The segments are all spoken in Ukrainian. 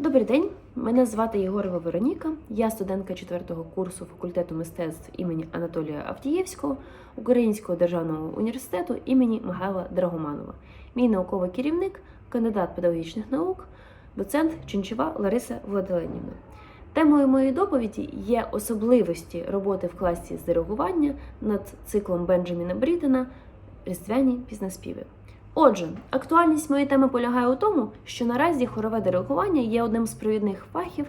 Добрий день, мене звати Єгорова Вероніка. Я студентка 4-го курсу факультету мистецтв імені Анатолія Авдієвського Українського державного університету імені Михайла Драгоманова. Мій науковий керівник, кандидат педагогічних наук, доцент Чунчева Лариса Владиленівна. Темою моєї доповіді є особливості роботи в класі з диригування над циклом Бенджаміна Брітена Різдвяні пізнеспіви. Отже, актуальність моєї теми полягає у тому, що наразі хорове диригування є одним з провідних фахів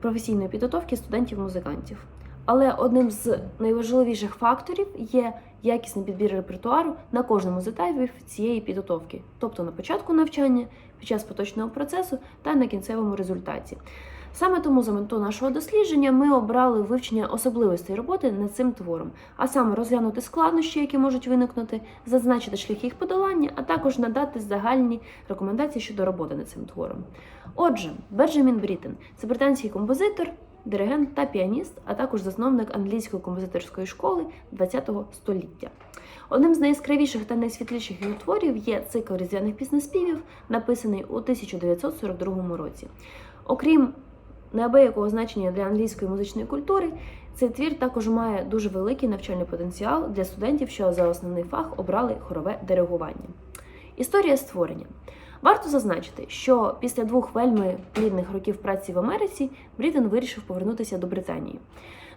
професійної підготовки студентів-музикантів. Але одним з найважливіших факторів є якісний підбір репертуару на кожному з етапів цієї підготовки, тобто на початку навчання, під час поточного процесу та на кінцевому результаті. Саме тому за мету нашого дослідження ми обрали вивчення особливостей роботи над цим твором, а саме розглянути складнощі, які можуть виникнути, зазначити шляхи їх подолання, а також надати загальні рекомендації щодо роботи над цим твором. Отже, Бенджамін Брітен це британський композитор, диригент та піаніст, а також засновник англійської композиторської школи ХХ століття. Одним з найяскравіших та найсвітліших його творів є цикл різдвяних піснеспівів, написаний у 1942 році. Окрім неабиякого значення для англійської музичної культури, цей твір також має дуже великий навчальний потенціал для студентів, що за основний фах обрали хорове диригування. Історія створення. Варто зазначити, що після двох вельми плідних років праці в Америці Брітен вирішив повернутися до Британії.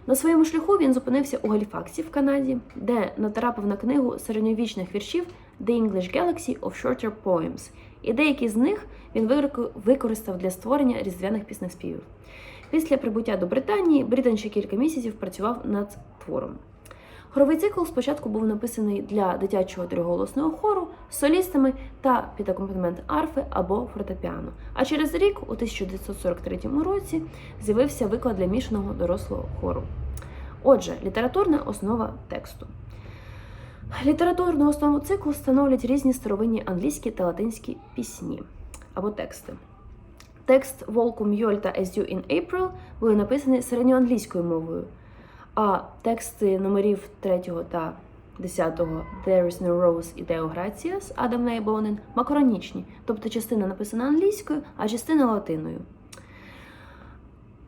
На своєму шляху він зупинився у Галіфаксі в Канаді, де натрапив на книгу середньовічних віршів The English Galaxy of Shorter Poems, і деякі з них він використав для створення різдвяних піснеспівів. Після прибуття до Британії Брітен ще кілька місяців працював над твором. Хоровий цикл спочатку був написаний для дитячого триголосного хору з солістами та під акомпанемент арфи або фортепіано. А через рік, у 1943 році, з'явився виклад для мішаного дорослого хору. Отже, літературна основа тексту. Літературну основу циклу становлять різні старовинні англійські та латинські пісні або тексти. Текст Волку Мьоль та As You in April були написані середньоанглійською мовою, а тексти номерів 3 та 10 There is no Rose і Deo Gratias Адам Нейбонен макронічні, тобто частина написана англійською, а частина латиною.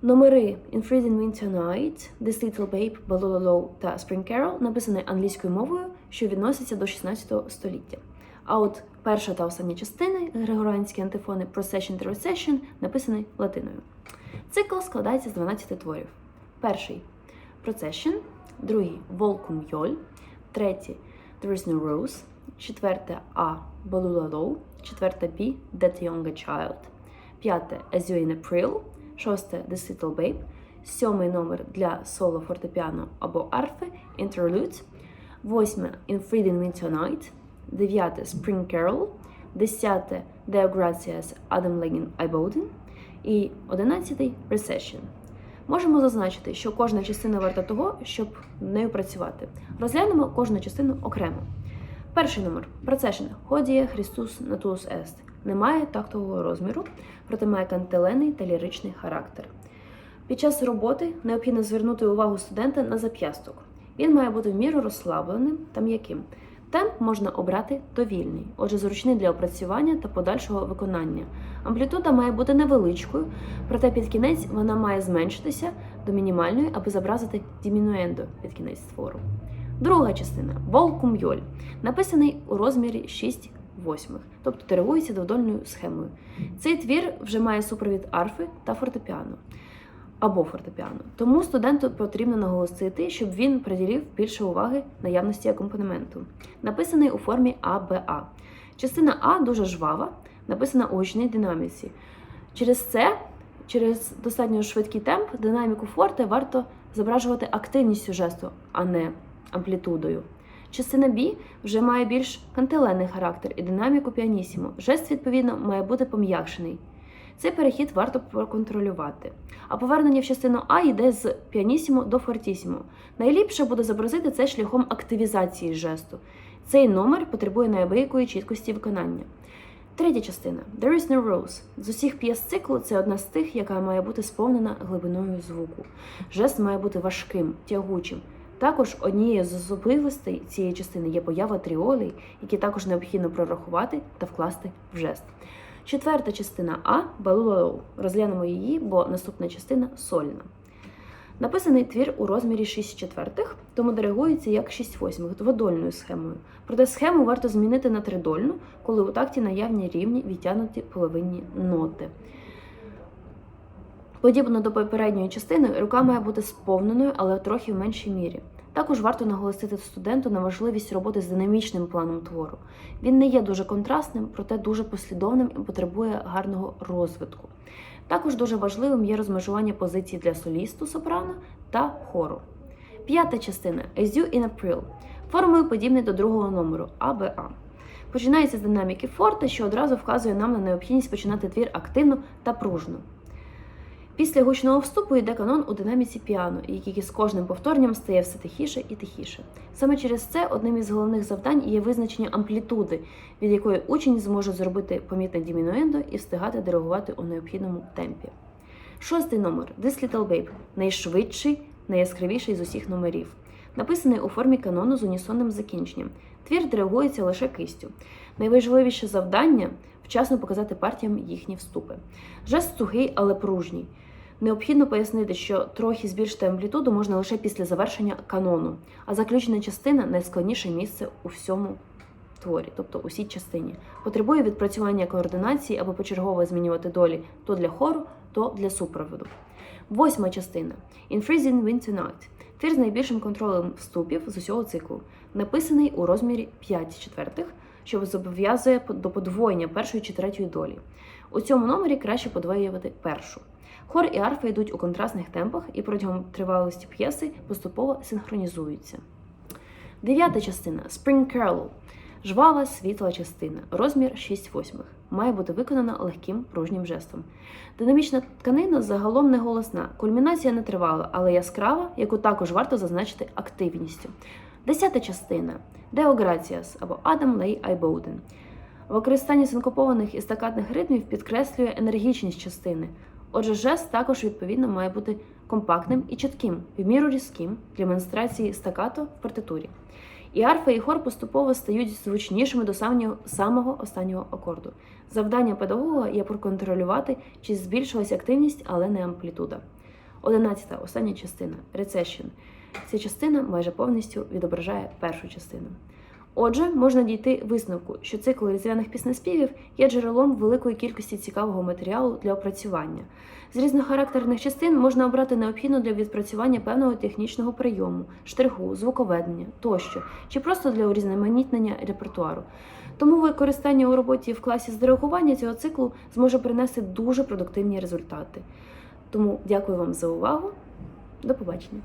Номери In Freezing Winter Night, This Little Babe, Balololo та Spring Carol написані англійською мовою, що відноситься до 16 століття. А от перша та остання частини григоранські антифони Procession та Recession написані латиною. Цикл складається з 12 творів. Перший Procession, другий Волкум Йоль, третій There is no Rose, четверте А Balulalo, четверте Б That Younger Child, п'яте As You in April, шосте This Little Babe, сьомий номер для соло фортепіано або арфи Interlude, восьме In Freedom Winter Night, дев'яте Spring Carol, десяте Deo Gratias Adam Legin Iboden і одинадцятий Recession. Можемо зазначити, що кожна частина варта того, щоб нею працювати. Розглянемо кожну частину окремо. Перший номер Процешин Ходіє Христус Натус Ест. Немає тактового розміру, проте має кантелений та ліричний характер. Під час роботи необхідно звернути увагу студента на зап'ясток. Він має бути в міру розслабленим та м'яким. Темп можна обрати довільний, отже, зручний для опрацювання та подальшого виконання. Амплітуда має бути невеличкою, проте під кінець вона має зменшитися до мінімальної, аби зобразити дімінуендо під кінець твору. Друга частина Волкум Йоль, написаний у розмірі 6 восьмих, тобто деревується довдольною схемою. Цей твір вже має супровід арфи та фортепіано або фортепіано. Тому студенту потрібно наголосити, щоб він приділив більше уваги наявності акомпанементу. Написаний у формі АБА. Частина А дуже жвава, написана у гучній динаміці. Через це, через достатньо швидкий темп, динаміку форте варто зображувати активністю жесту, а не амплітудою. Частина B вже має більш кантилений характер і динаміку піанісімо. Жест, відповідно, має бути пом'якшений. Цей перехід варто проконтролювати. А повернення в частину А йде з піанісімо до фортісімо. Найліпше буде зобразити це шляхом активізації жесту. Цей номер потребує неабиякої чіткості виконання. Третя частина There is no rose. З усіх п'єс циклу це одна з тих, яка має бути сповнена глибиною звуку. Жест має бути важким, тягучим. Також однією з особливостей цієї частини є поява тріолей, які також необхідно прорахувати та вкласти в жест. Четверта частина А балулоу. Розглянемо її, бо наступна частина сольна. Написаний твір у розмірі 6 четвертих, тому диригується як 6 восьмих дводольною схемою. Проте схему варто змінити на тридольну, коли у такті наявні рівні відтягнуті половинні ноти. Подібно до попередньої частини, рука має бути сповненою, але трохи в меншій мірі. Також варто наголосити студенту на важливість роботи з динамічним планом твору. Він не є дуже контрастним, проте дуже послідовним і потребує гарного розвитку. Також дуже важливим є розмежування позицій для солісту сопрано та хору. П'ята частина As in April формою подібний до другого номеру АБА. Починається з динаміки форте, що одразу вказує нам на необхідність починати твір активно та пружно. Після гучного вступу йде канон у динаміці піано, який з кожним повторенням стає все тихіше і тихіше. Саме через це одним із головних завдань є визначення амплітуди, від якої учень зможе зробити помітне дімінуендо і встигати диригувати у необхідному темпі. Шостий номер This Little Babe найшвидший, найяскравіший з усіх номерів, написаний у формі канону з унісонним закінченням. Твір диригується лише кистю. Найважливіше завдання вчасно показати партіям їхні вступи. Жест сухий, але пружній. Необхідно пояснити, що трохи збільшити амплітуду можна лише після завершення канону, а заключена частина найскладніше місце у всьому творі, тобто усій частині. Потребує відпрацювання координації або почергово змінювати долі то для хору, то для супроводу. Восьма частина In Freezing Wind Tonight. Твір з найбільшим контролем вступів з усього циклу, написаний у розмірі 5 четвертих, що зобов'язує до подвоєння першої чи третьої долі. У цьому номері краще подвоювати першу. Хор і арфа йдуть у контрастних темпах і протягом тривалості п'єси поступово синхронізуються. Дев'ята частина Spring Carol. Жвава світла частина, розмір 6 восьмих. Має бути виконана легким пружнім жестом. Динамічна тканина загалом не голосна, кульмінація не тривала, але яскрава, яку також варто зазначити активністю. Десята частина Део Граціас або Адам Лей Айбоуден. Використання синкопованих і стакатних ритмів підкреслює енергічність частини. Отже, жест також відповідно має бути компактним і чітким, в міру різким для демонстрації стакато в партитурі. І арфа і хор поступово стають звучнішими до самого, останнього акорду. Завдання педагога є проконтролювати, чи збільшилась активність, але не амплітуда. Одинадцята остання частина Recession. Ця частина майже повністю відображає першу частину. Отже, можна дійти висновку, що цикл різдвяних піснеспівів є джерелом великої кількості цікавого матеріалу для опрацювання. З різнохарактерних частин можна обрати необхідну для відпрацювання певного технічного прийому, штриху, звуковедення тощо, чи просто для урізноманітнення репертуару. Тому використання у роботі в класі з цього циклу зможе принести дуже продуктивні результати. Тому дякую вам за увагу. До побачення!